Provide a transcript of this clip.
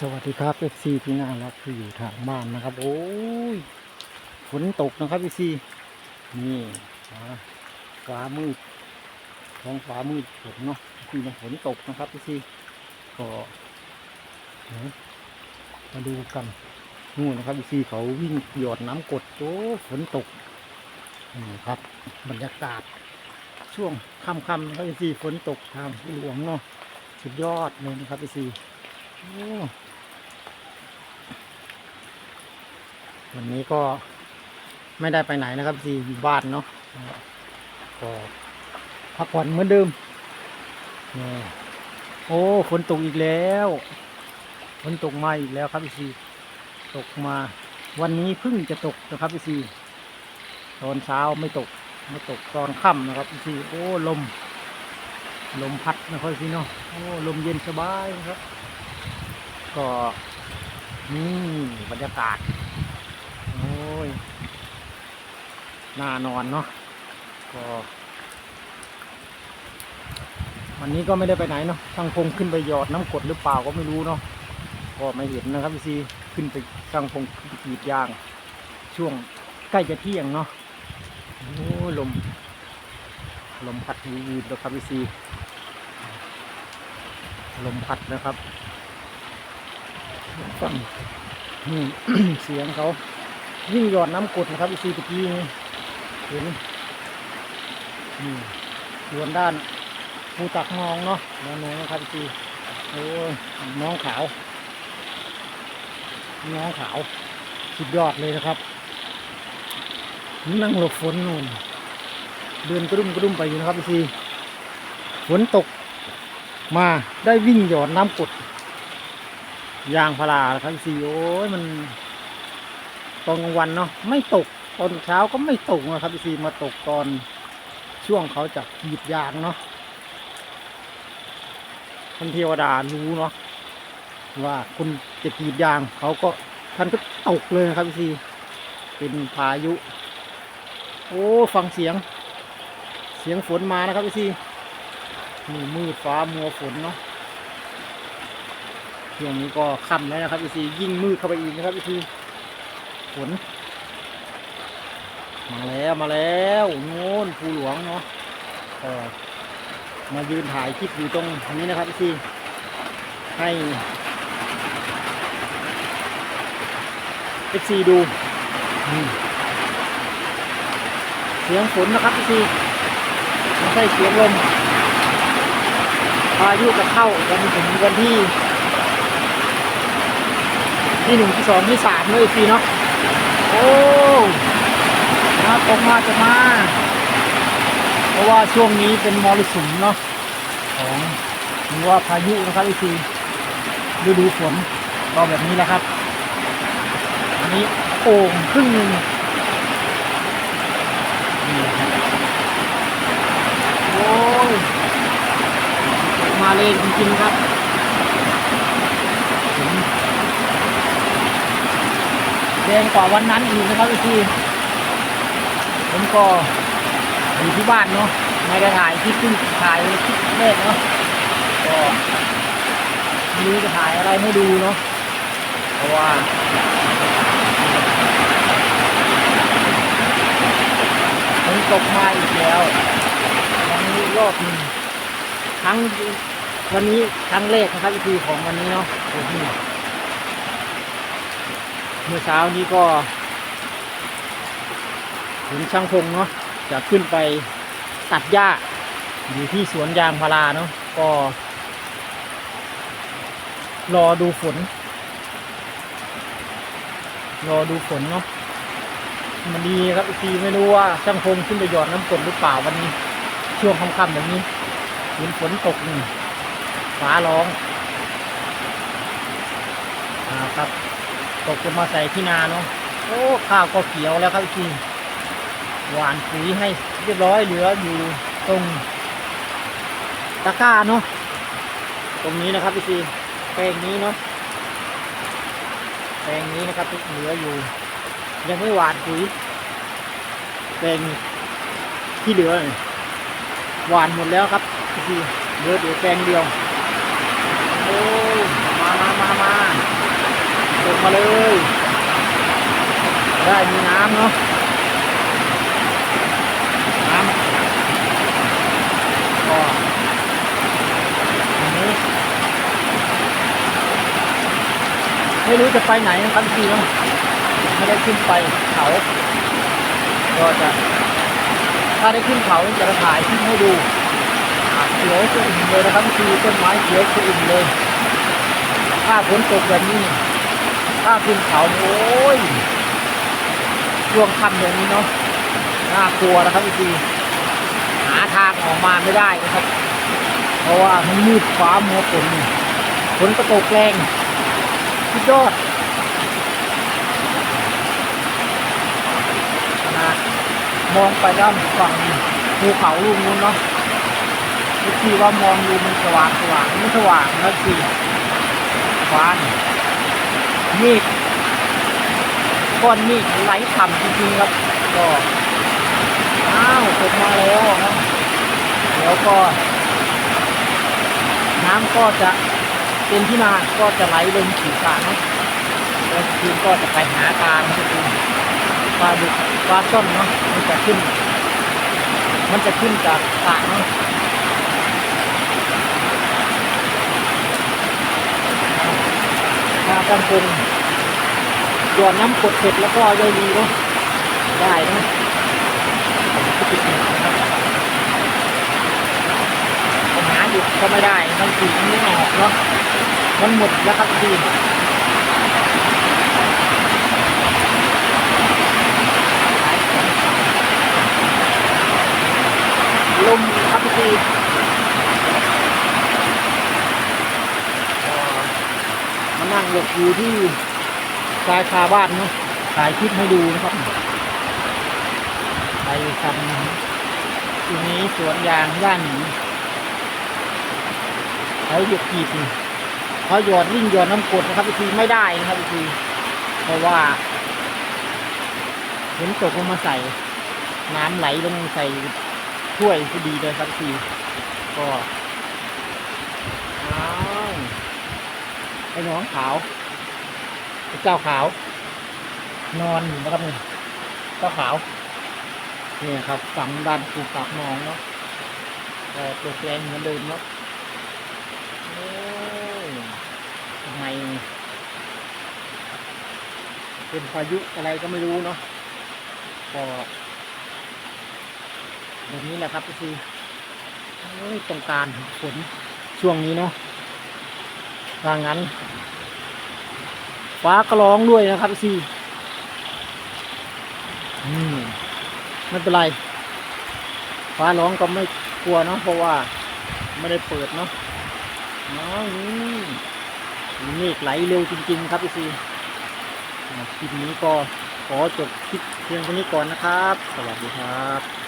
สวัสดีครับเอฟซีที่น่ารักที่อยู่ทางบ้านนะครับ โอ้ยฝนตกนะครับเอฟซีนี่ฟ้าฟ้ามืดท้องฟ้ามืดฝนเนาะที่ฝนตกนะครับเอฟซีก็มาดูกันนู่นนะครับเอฟซีเขาวิ่งหยอดน้ำกดโอ้ฝนตกนี่ครับ บรรยากาศ ช่วงค่ำๆนะครับเอฟซีฝนตกทางหลวงเนาะสุดยอดเลยนะครับเอฟซี วันนี้ก็ไม่ได้ไปไหนนะครับที่อยู่บ้านเนาะก็พักผ่อนเหมือนเดิมนี่โอ้ฝนตกอีกแล้วฝนตกมาอีกแล้วครับพี่ซีตกมา วันนี้เพิ่งจะตกนะครับพี่ซีตอนเช้าไม่ตกมาตกตอนค่ำนะครับพี่ซีโอ้ลม ลมพัดนะครับพี่เนาะโอ้ลมเย็นสบายนะครับ ก็นี่บรรยากาศ โอ้ย น่านอนเนาะ ก็ วันนี้ก็ไม่ได้ไปไหนเนาะช่างพงขึ้นไปหยอดน้ำกดหรือเปล่าก็ไม่รู้เนาะ ก็ไม่เห็นนะครับพี่ซีขึ้นไปช่างพงขึ้นไปกรีดยาง ช่วงใกล้จะเที่ยงเนาะ โอ้ลม ลมพัดวูดๆนะครับพี่ซีลมพัดนะครับ ฟังนี่เสียงเขายิ่งหยอดน้ำกดนะครับอีซีตะกี้เห็นนี่ส่วนด้านภูตักนองเนาะน้องๆนะครับอีซีโอ้ยน้องขาว น้องขาวสุดยอดเลยนะครับ นั่งหลบฝนนู่นเดินกระดุมกระดุมไปอยู่นะครับอีซีฝนตกมาได้วิ่งหยอดน้ำกด ยางพาราครับซีโอ้ยมันตอนกลางวันเนาะไม่ตกตอนเช้าก็ไม่ตกนะครับซีมาตกตอนช่วงเขาจะกรีดยางเนาะท่านเทวดารู้เนาะว่าคุณจะกรีดยางเขาก็ท่านก็ตกเลยนะครับซีเป็นพายุ โอ้ฟังเสียง เสียงฝนมานะครับซีนี่มืดฟ้ามัวฝนเนาะ ช่วงนี้ก็ค่ำแล้วนะครับอีซียิ่งมืดเข้าไปอีกนะครับอีซีฝนมาแล้วมาแล้วโน่นภูหลวงเนาะมายืนถ่ายคลิปอยู่ตรงนี้นะครับอีซีให้เอฟซีดูเสียงฝนนะครับอีซีไม่ใช่เสียงลมพายุจะเข้าวันถึงวันที่ ที่หนึ่งที่สองที่สามเลยปีเนาะโอ้มาตกมาจะมา เพราะว่าช่วงนี้เป็นมรสุมเนาะของหรือว่าพายุนะครับอีกทีฤดูฝนก็แบบนี้แหละครับ อันนี้โอ่งครึ่งหนึ่งนี่ครับโอ้ยมาเลยจริงๆครับถึง แด งกว่าวันนั้นอีกนะครับอีกทีผมก็อยู่ที่บ้านเนาะไม่ได้ถ่ายคลิปขึ้นถ่ายคลิปแรกเนาะก็ไม่รู้จะถ่ายอะไรให้ดูเนาะเพราะว่าฝนตกมาอีกแล้ววันนี้รอบหนึงครั้งวันนี้ครั้งแรกนะครับอีกทีของวันนี้เนาะโอ้โห เมื่อเช้านี้ก็ถึงช่างพงเนาะจะขึ้นไปตัดหญ้าอยู่ที่สวนยางพาราเนาะก็ รอดูฝน รอดูฝนเนาะมันดีครับอีกทีไม่รู้ว่าช่างพงขึ้นไปหยอดน้ำฝนหรือเปล่าวันนี้ ช่วงค่ำๆแบบนี้เห็นฝนตกนี่ฟ้าร้องครับ ตกจะมาใส่ที่นาเนาะโอ้ข้าวก็เขียวแล้วครับพี่หวานปุ๋ยให้เรียบร้อยเหลืออยู่ตรงตะกร้าเนาะตรงนี้นะครับพี่ซีแปลงนี้เนาะแปลงนี้นะครับเหลืออยู่ ยังไม่หวานปุ๋ยแปลงที่เหลือเนี่ยหวานหมดแล้วครับพี่ซีเหลือเดี๋ยวแปลงเดียว โอ้ มามามามา มา เลย ได้มีน้ำเนาะน้ำก็อันนี้ไม่รู้จะไปไหนนะครับพี่เนาะไม่ได้ขึ้นไปเขา ก็จะ ถ้าได้ขึ้นเขาจะถ่ายคลิปให้ดูเขียวสะอุ่มเลยนะครับคือต้นไม้เขียวสะอุ่มเลย ถ้าฝนตกแบบนี้ ถ้าขึ้นเขาโอ้ยช่วงค่ำอย่างนี้เนาะน่ากลัวนะครับพี่หาทางออกมาไม่ได้นะครับ เพราะว่ามันมืดฟ้ามัวฝนฝนก็ตกแรงสุดยอดนามองไปด้านฝั่งภูเขาลูกนู้นเนาะที่ว่ามองดูมันสว่างสว่างไม่สว่างนะสิฟ้าน มฆก้อนเมฆไหลต่ำจริงๆครับก็อ้าวตกมาแล้วครับเดี๋ยวก็ น้ำก็จะเป็นที่นาก็จะไหลลงสู่สระเนาะแล้วคืนก็จะไปหาตามก็คือปลาดุกปลาต้นเนาะมันจะขึ้น มันจะขึ้นจากสระเนาะ มากันเป็นหยอดน้ำกดเสร็จแล้วก็ยาไดีเนาะได้นะปัญหาอยู่ก็ไม่ได้ มันสีไม่ออกเนาะมันหมดแล้วครับที่ลมครับพี่มานั่งหลบ อยู่ที่ชายคาบ้านเนาะถ่ายคลิปให้ดูนะครับไปทำทีนี้สวนยางย่านหนีเขาหยุดกีบนี่เขาหยอดลิ่งหยอดน้ำกรดนะครับทีไม่ได้นะครับทีเพราะว่าฝนตกลงมาใส่ น้ำไหลลงใส่ถ้วยพอดีเลยครับทีก็อ้าวไอ้น้องขาว เจ้าขาว นอนอยู่นะครับนี่เจ้าขาวนี่ครับฝั่งด้านภูปากหนองเนาะก็ตัวแรงเหมือนเดิมเนาะโอ้ยทำไมเป็นพายุอะไรก็ไม่รู้เนาะก็แบบนี้แหละครับพี่ซีโอ้ยต้องการฝนช่วงนี้เนาะถ้างั้น ฟ้าก็ร้องด้วยนะครับพี่ซีอืมไม่เป็นไร ฟ้าร้องก็ไม่กลัวเนาะเพราะว่าไม่ได้เปิดเนาะน้องนี่เมฆไหลเร็วจริง ๆ ครับพี่ซีคลิปนี้ก็ขอจบคลิปเพียงเท่านี้ก่อนนะครับ สวัสดีครับ